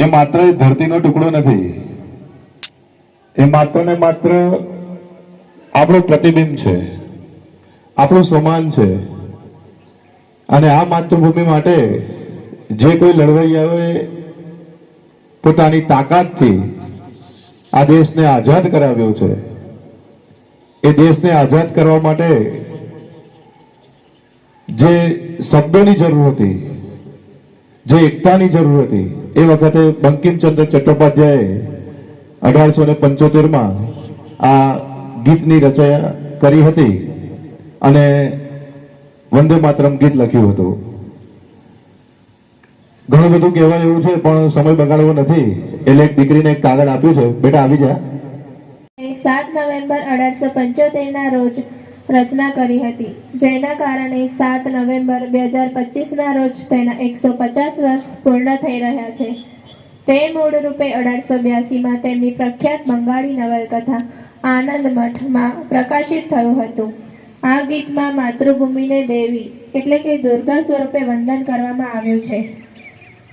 એ માત્ર ધરતીનો ટુકડો નથી. એ માત્ર ને માત્ર આપણું પ્રતિબિંબ છે. આપણું સમાન છે. અને આ માતૃભૂમિ માટે જે કોઈ લડવૈયાઓએ પોતાની તાકાતથી આ દેશને આઝાદ કરાવ્યો છે. એ દેશને આઝાદ કરવા માટે જે શબ્દોની જરૂર હતી જે એકતાની જરૂર હતી, એ વખતે બંકિમચંદ્ર ચટ્ટોપાધ્યાયે અઢારસો ને પંચોતેરમાં આ ગીતની રચના કરી હતી અને વંદે માતરમ ગીત લખ્યું હતું. ઘણું બધું કહેવાય એવું છે, પણ સમય બગાડવો નથી. એટલે એક દીકરીને એક કાગળ આપ્યું છે. બેટા, આવી જા. સાત નવેમ્બર અઢારસો પંચોતેર ના રોજ રચના કરી હતી. જેના કારણે સાત નવેમ્બર બે હજાર પચીસના રોજ તેના એકસો પચાસ વર્ષ પૂર્ણ થઈ રહ્યા છે. તે મૂળ રૂપે અઢારસો બ્યાસીમાં તેમની પ્રખ્યાત બંગાળી નવલકથા આનંદ મઠમાં પ્રકાશિત થયું હતું. આ ગીતમાં માતૃભૂમિને દેવી એટલે કે દુર્ગા સ્વરૂપે વંદન કરવામાં આવ્યું છે.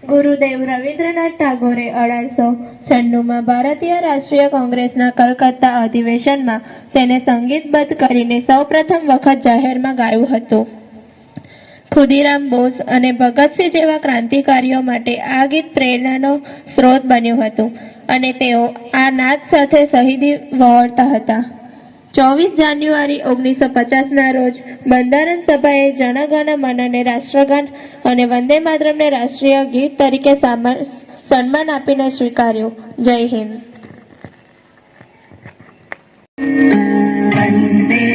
ગુરુદેવ રવિન્દ્રનાથ ટાગોરે અઢારસો છન્નુંમાં ભારતીય રાષ્ટ્રીય કોંગ્રેસના કલકત્તા અધિવેશનમાં તેને સંગીતબદ્ધ કરીને સૌપ્રથમ વખત જાહેરમાં ગાયું હતું. ખુદીરામ બોઝ અને ભગતસિંહ જેવા ક્રાંતિકારીઓ માટે આ ગીત પ્રેરણાનો સ્ત્રોત બન્યું હતું અને તેઓ આ નાદ સાથે શહીદી વહોરતા હતા. ચોવીસ જાન્યુઆરી ઓગણીસો પચાસના રોજ બંધારણ સભાએ જનગણ મનને રાષ્ટ્રગાન અને વંદે માતરમને રાષ્ટ્રીય ગીત તરીકે સન્માન આપીને સ્વીકાર્યું. જય હિન્દ. વંદે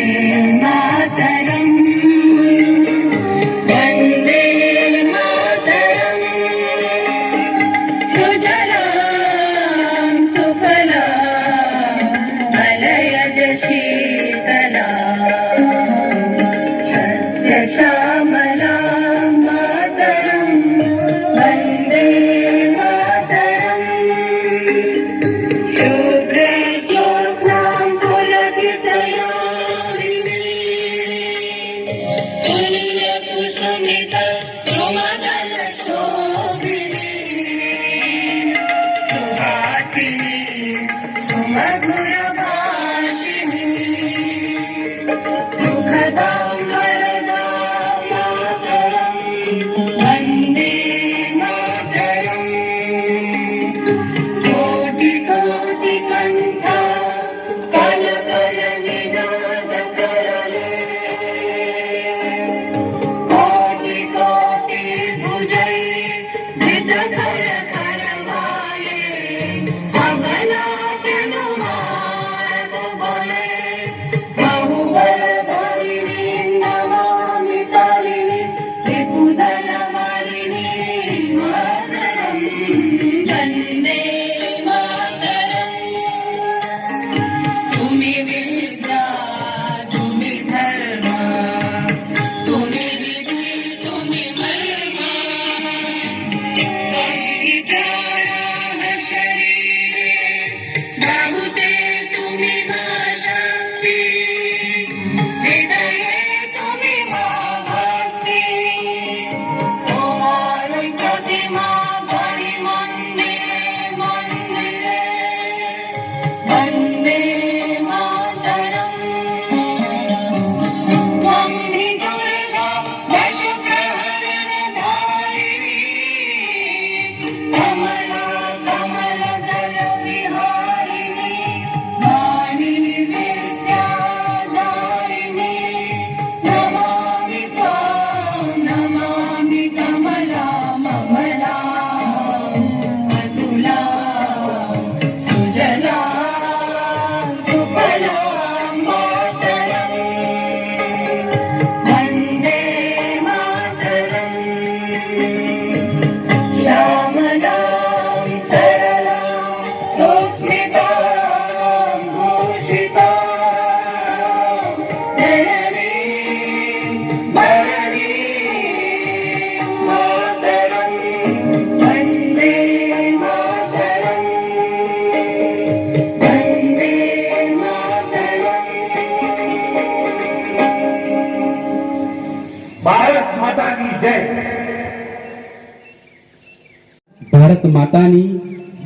ભારત માતાની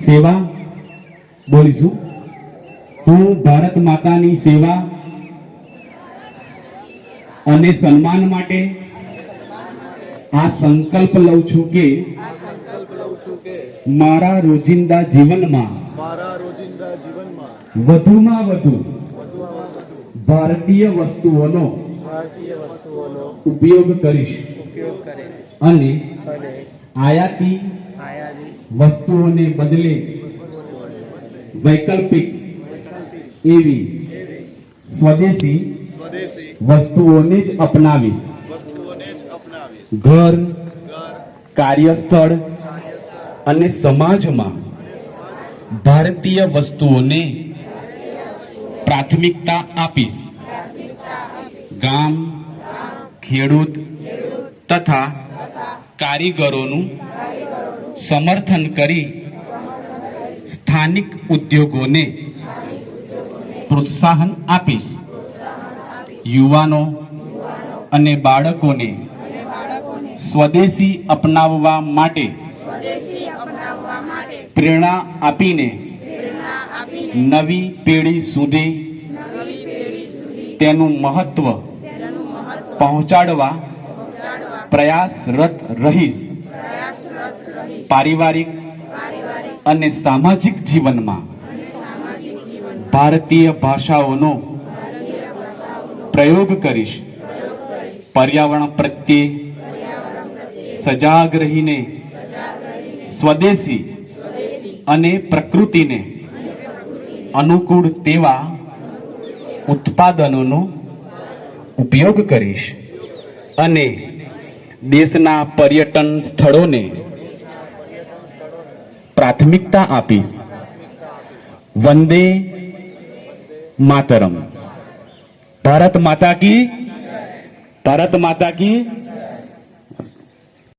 સેવા બોલીશું. હું ભારત માતાની સેવા અને સન્માન માટે આ સંકલ્પ લઉં છું કે મારા રોજિંદા જીવનમાં મારા રોજિંદા જીવનમાં વધુમાં વધુ ભારતીય વસ્તુઓનો ભારતીય વસ્તુઓનો ઉપયોગ કરીશ ઉપયોગ અને આયાતી વસ્તુઓને બદલે વૈકલ્પિક એવી સ્વદેશી વસ્તુઓને જ અપનાવીશ. ઘર, કાર્યસ્થળ અને સમાજમાં ભારતીય વસ્તુઓને પ્રાથમિકતા આપીશ. ગામ, ખેડૂત તથા કારીગરોનું સમર્થન કરી સ્થાનિક ઉદ્યોગોને પ્રોત્સાહન આપીશ. યુવાનો અને બાળકોને સ્વદેશી અપનાવવા માટે પ્રેરણા આપીને નવી પેઢી સુધી તેનું મહત્વ પહોંચાડવા પ્રયાસરત રહીશ. પારિવારિક અને સામાજિક જીવનમાં ભારતીય ભાષાઓનો પ્રયોગ કરીશ. પર્યાવરણ પ્રત્યે સજાગ રહીને સ્વદેશી અને પ્રકૃતિને અનુકૂળ તેવા ઉત્પાદનોનો ઉપયોગ કરીશ. અને દેશના પર્યટન સ્થળોને પ્રાથમિકતા આપીશ. વંદે માતરમ. ભારત માતા કી? ભારત માતા કી?